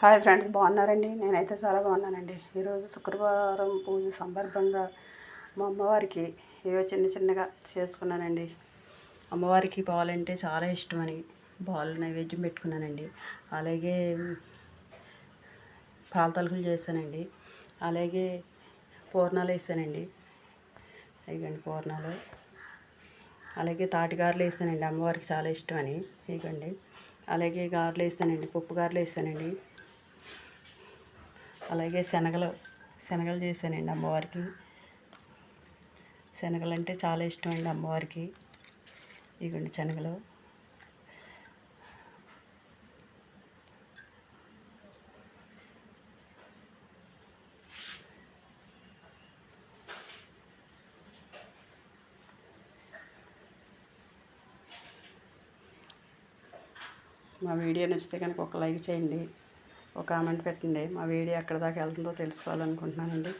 Hi friends బాగున్నారండి? నేనైతే చాలా బాగున్నానండి. ఈరోజు శుక్రవారం పూజ సందర్భంగా మా అమ్మవారికి ఏవో చిన్న చిన్నగా చేసుకున్నానండి. అమ్మవారికి బాలంటే చాలా ఇష్టమని బాలు నైవేద్యం పెట్టుకున్నానండి. అలాగే పాల తలుపులు చేశానండి. అలాగే పూర్ణాలు వేసానండి. ఇగండి పూర్ణాలు. అలాగే తాటిగారులు వేసానండి. అమ్మవారికి చాలా ఇష్టమని ఇగండి. అలాగే గారెలు వేసానండి. పప్పు గారెలు వేసానండి. అలాగే శనగలు శనగలు చేశానండి అమ్మవారికి. శనగలు అంటే చాలా ఇష్టం అండి అమ్మవారికి. ఇగోండి శనగలు. మా వీడియో నచ్చితే కనుక ఒక లైక్ చేయండి. ఒక కామెంట్ పెట్టండి మా వీడియో ఎక్కడ దాకా వెళ్తుందో తెలుసుకోవాలనుకుంటున్నానండి.